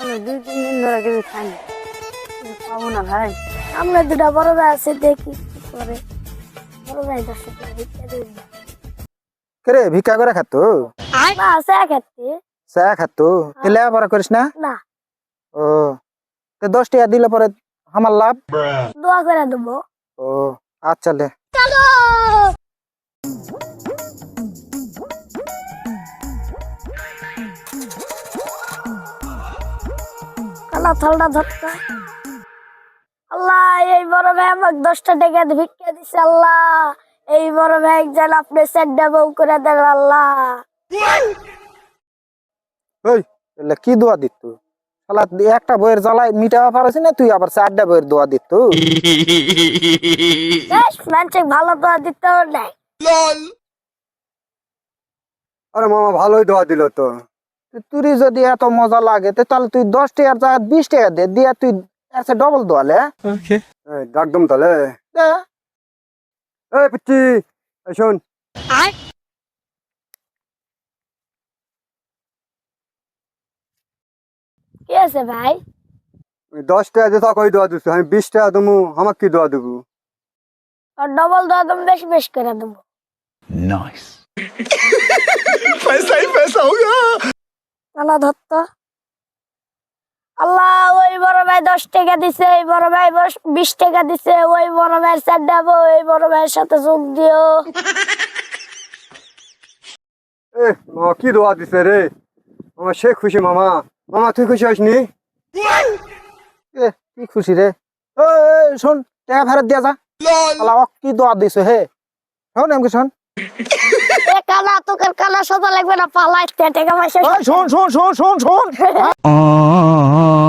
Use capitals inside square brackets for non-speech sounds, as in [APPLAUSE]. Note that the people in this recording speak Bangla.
আমি দুই তিন দিন ধরে কিছু খাইনি কিছু পাবো না ভাই। আমরা দুটা বড় ভাই আছে দেখি কি করে। বড় ভাই দশ ভিক্ষা করে খাতো না আছে খেতে চা খাতো তেলে পরে করিস না? না। ও তো দশ টাকা দিলে পরে আমার লাভ? দোয়া করে দেবো। ও আচ্ছা লে। থালটা আল্লাহ এই বড় ভাই আমাকে দশটা টাকা ভিক্ষা দিছে আল্লাহ। এই বড় ভাই যেন আপনি সেড্ডা বউ করে দেন আল্লাহ। ওই কি দোয়া দিত শালা একটা বইয়ের জ্বালায় মিটাবা পারছি না তুই আবার চারটা বইয়ের দোয়া দিত [LAUGHS] ভালো দোয়া নাই। আরে মামা ভালোই দোয়া দিল তো। তুই যদি এত মজা লাগে তাহলে তুই দশ টাকার জায়গায় বিশ টাকা দে দিয়ে তুই এসে ডবল দোয়ালে এই, ডাকদম তাহলে। এই পিচ্ছি শোন। কি আছে ভাই? দশ টাকা দিয়ে তাকে দোয়া দিচ্ছ আমি বিশ টাকা দেবো আমাকে কি দোয়া দেবো? আর ডবল দোয়া তুমি বেশি বেশি করে দেবো। [LAUGHS] কালা ধরত আল্লাহ ওই বড় ভাই দশ টাকা দিছে এই বড় ভাই বিশ টাকা দিছে ওই বড় ভাইয়ের চারটা বউ ওই বড় ভাইয়ের সাথে যোগ দিও। এ মামা কি দোয়া দিছে রে? মামা সে খুশি মামা। মামা তুই খুশি হসনি এ, কি খুশি রে? ও শোন টাকা ফেরত দিয়া যা। কি দোয়া দিছ হে? শোন এমকে শোন। কালা তোকের কালা সোজা লাগবে না পালা টেকা মাসে শোন শোন শোন শোন শোন। [LAUGHS]